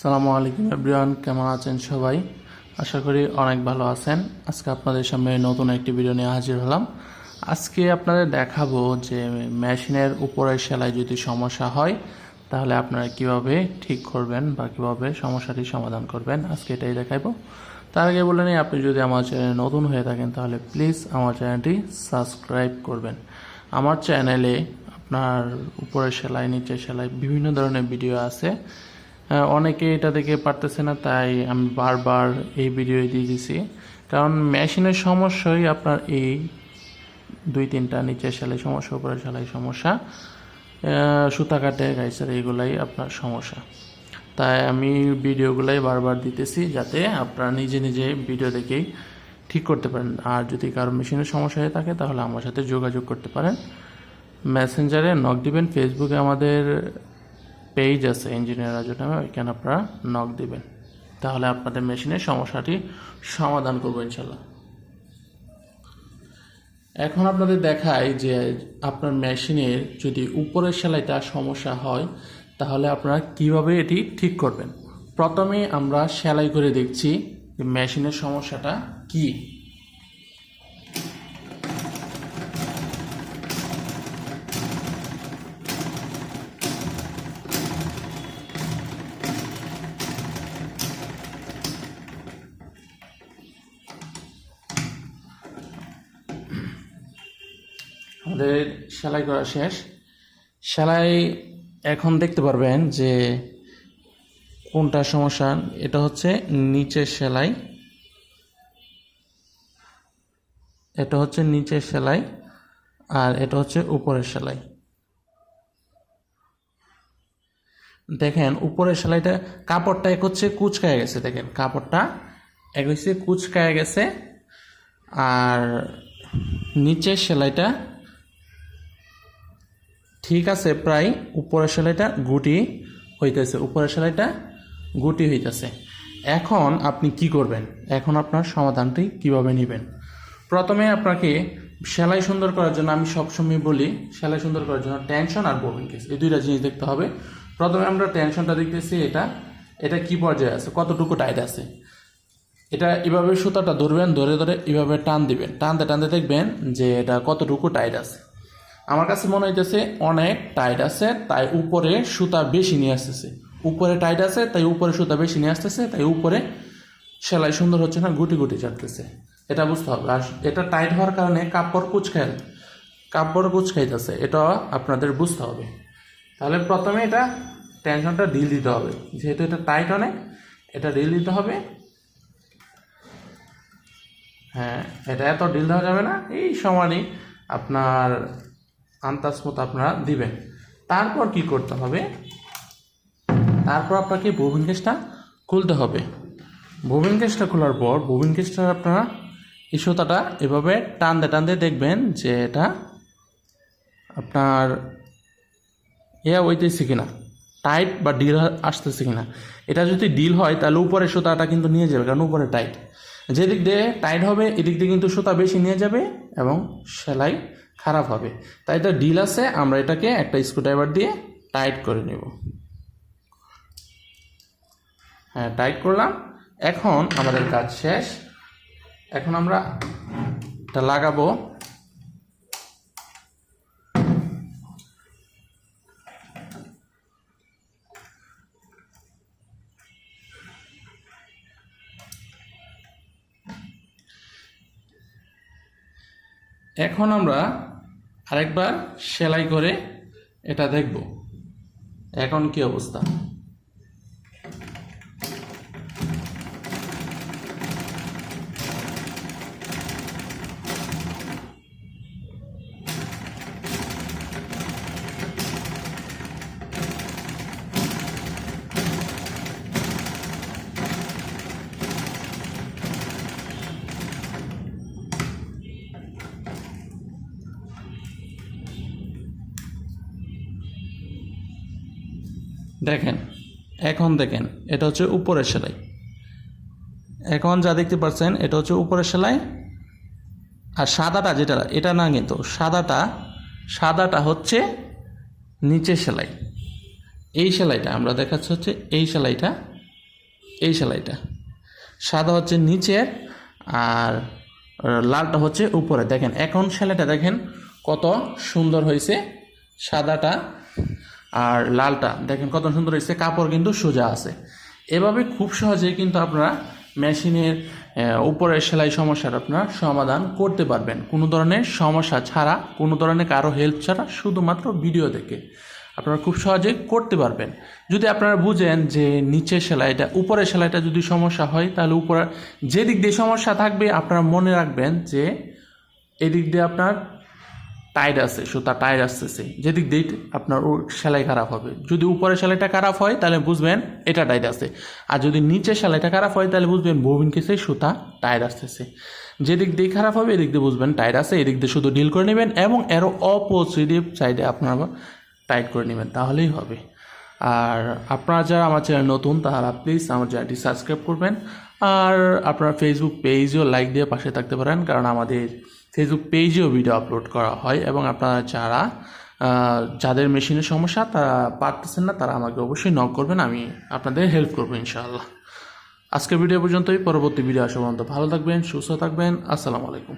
সালামু আলাইকুম এভরিওয়ান, কেমন আছেন সবাই? আশা করি অনেক ভালো আছেন। আজকে আপনাদের সামনে নতুন একটি ভিডিও নিয়ে হাজির হলাম। আজকে আপনাদের দেখাবো যে মেশিনের উপরে সেলাই যদি সমস্যা হয়, তাহলে আপনারা কীভাবে ঠিক করবেন বা কীভাবে সমস্যাটি সমাধান করবেন, আজকে এটাই দেখাবো। তার আগে বলে নিই, আপনি যদি আমার চ্যানেলে নতুন হয়ে থাকেন, তাহলে প্লিজ আমার চ্যানেলটি সাবস্ক্রাইব করবেন। আমার চ্যানেলে আপনার উপরে সেলাই, নিচে সেলাই বিভিন্ন ধরনের ভিডিও আছে। অনেকে এটা দেখে পারতেছে না, তাই আমি বারবার এই ভিডিও দিয়ে দিছি। কারণ মেশিনের সমস্যাই আপনার এই দুই তিনটা নিচের সেলাই সমস্যা উপরে সেলাই সমস্যা সুতা কাটে, গাইসার এইগুলাই আপনার সমস্যা। তাই আমি ভিডিওগুলাই বারবার দিতেছি যাতে আপনারা নিজে নিজে ভিডিও দেখেই ঠিক করতে পারেন। আর যদি কারও মেশিনের সমস্যা হয়ে থাকে, তাহলে আমার সাথে যোগাযোগ করতে পারেন। মেসেঞ্জারে নক দিবেন। ফেসবুকে আমাদের পেজ আছে ইঞ্জিনিয়ার রাজু নামে ওইখানে আপনারা নক দিবেন। তাহলে আপনাদের মেশিনের সমস্যাটি সমাধান করব ইনশাল্লাহ এখন আপনাদের দেখায় যে আপনার মেশিনের যদি উপরের সেলাইটা সমস্যা হয়, তাহলে আপনারা কীভাবে এটি ঠিক করবেন? প্রথমে আমরা সেলাই করে দেখছি মেশিনের সমস্যাটা কি। আমাদের সেলাই করা শেষ। সেলাই এখন দেখতে পারবেন যে কোনটা সমস্যা, এটা হচ্ছে নিচের সেলাই। এটা হচ্ছে নিচের সেলাই আর এটা হচ্ছে উপরের সেলাই। দেখেন, উপরের সেলাইটা, কাপড়টা এক হচ্ছে কুচকায় গেছে, দেখেন, কাপড়টা এক হচ্ছে কুচকায় গেছে। আর নিচের সেলাইটা ঠিক আছে, প্রায় উপরের সেলাইটা গুটি হইতেছে, উপরের সেলাইটা গুটি হইতেছে। এখন আপনি কি করবেন? এখন আপনার সমাধানটি কীভাবে নেবেন? প্রথমে আপনাকে সেলাই সুন্দর করার জন্য আমি সবসময় বলি, সেলাই সুন্দর করার জন্য টেনশন আর বোবিন কেস এই দুইটা জিনিস দেখতে হবে। প্রথমে আমরা টেনশনটা দেখতেছি, এটা এটা কি পর্যায়ে আছে, কতটুকু টাইট আছে। এটা এভাবে সুতাটা ধরবেন, ধরে ধরে এভাবে টান দিবেন। টানতে টানতে দেখবেন যে এটা কতটুকু টাইট আছে। আমার কাছে মনে হইতেছে অনেক টাইট আছে, তাই উপরে সুতা বেশি নিয়ে আসতেছে। উপরে টাইট আছে, তাই উপরে সুতা বেশি নিয়ে আসতেছে, তাই উপরে সেলাই সুন্দর হচ্ছে না, গুটি গুটি চাটতেছে। এটা বুঝতে হবে। আর এটা টাইট হওয়ার কারণে কাপড় কুচকায় কাপড় কুচকাইতেছে, এটা আপনাদের বুঝতে হবে। তাহলে প্রথমে এটা টেনশনটা ঢিল দিতে হবে। যেহেতু এটা টাইট অনেক, এটা ঢিল দিতে হবে। হ্যাঁ এটা এত ঢিল দেওয়া যাবে না। এই সমানই আপনার আন্তাজ মতো আপনারা দিবেন। তারপর কি করতে হবে? তারপর আপনাকে ববিন কেসটা খুলতে হবে। ববিন কেসটা খোলার পর ববিন কেসটা আপনারা এই সুতাটা এভাবে টানতে টানতে দেখবেন যে এটা আপনার ইয়া হইতেছে কিনা টাইট বা ডিল আসতেছে কিনা। এটা যদি ডিল হয়, তাহলে উপরে সুতাটা কিন্তু নিয়ে যাবে, কারণ উপরে টাইট যেদিক দিয়ে টাইট হবে, এদিক দিয়ে কিন্তু সুতা বেশি নিয়ে যাবে এবং সেলাই খারাপ হবে। তাই এটা ডিল আছে, আমরা এটাকে একটা স্ক্রুড্রাইভার দিয়ে টাইট করে নেব। হ্যাঁ টাইট করলাম। এখন আমাদের কাজ শেষ। এখন আমরা এটা লাগাবো। এখন আমরা আরেকবার সেলাই করে এটা দেখব। এখন কি অবস্থা? দেখেন, এখন দেখেন, এটা হচ্ছে উপরের সেলাই। এখন যা দেখতে পাচ্ছেন, এটা হচ্ছে উপরের সেলাই। আর সাদাটা যেটা, এটা না কিন্তু, সাদাটা সাদাটা হচ্ছে নিচের সেলাই। এই সেলাইটা আমরা দেখাচ্ছি হচ্ছে এই সেলাইটা এই সেলাইটা। সাদা হচ্ছে নিচের আর লালটা হচ্ছে উপরে। দেখেন, এখন সেলাইটা দেখেন কত সুন্দর হয়েছে। সাদাটা আর লালটা, দেখেন কত সুন্দর হয়েছে, কাপড় কিন্তু সোজা আছে। এভাবে খুব সহজেই কিন্তু আপনারা মেশিনের উপরের সেলাই সমস্যার আপনারা সমাধান করতে পারবেন। কোনো ধরনের সমস্যা ছাড়া, কোনো ধরনের কারও হেল্প ছাড়া শুধুমাত্র ভিডিও দেখে আপনারা খুব সহজেই করতে পারবেন। যদি আপনারা বুঝেন যে নিচের সেলাইটা উপরের সেলাইটা যদি সমস্যা হয়, তাহলে উপরে যেদিক দিয়ে সমস্যা থাকবে, আপনারা মনে রাখবেন যে এদিক দিয়ে আপনার টাইট আছে, সুতা টাইট আসতেছে। যেদিক দিয়ে আপনার ও সেলাই খারাপ হবে। যদি উপরে সেলাইটা খারাপ হয়, তাহলে বুঝবেন এটা টাইট আছে। আর যদি নিচে সেলাইটা খারাপ হয়, তাহলে বুঝবেন ববিন কেসে সুতা টাইট আসতেছে। যেদিক দিয়ে খারাপ হবে, এদিক দিয়ে বুঝবেন টাইট আছে। এদিক দিয়ে শুধু ডিল করে নেবেন এবং এর অপোজিটিভ সাইডে আপনারা টাইট করে নেবেন। তাহলেই হবে। আর আপনারা যারা আমার চ্যানেল নতুন, তারা প্লিজ আমার চ্যানেলটি সাবস্ক্রাইব করবেন। আর আপনারা ফেসবুক পেজেও লাইক দিয়ে পাশে থাকতে পারেন, কারণ আমাদের ফেসবুক পেজেও ভিডিও আপলোড করা হয় এবং আপনারা যারা যাদের মেশিনের সমস্যা তারা পারতেছেন না, তারা আমাকে অবশ্যই নক করবেন, আমি আপনাদের হেল্প করব ইনশাআল্লাহ। আজকের ভিডিও পর্যন্তই, পরবর্তী ভিডিও আসা পর্যন্ত ভালো থাকবেন, সুস্থ থাকবেন, আসসালামু আলাইকুম।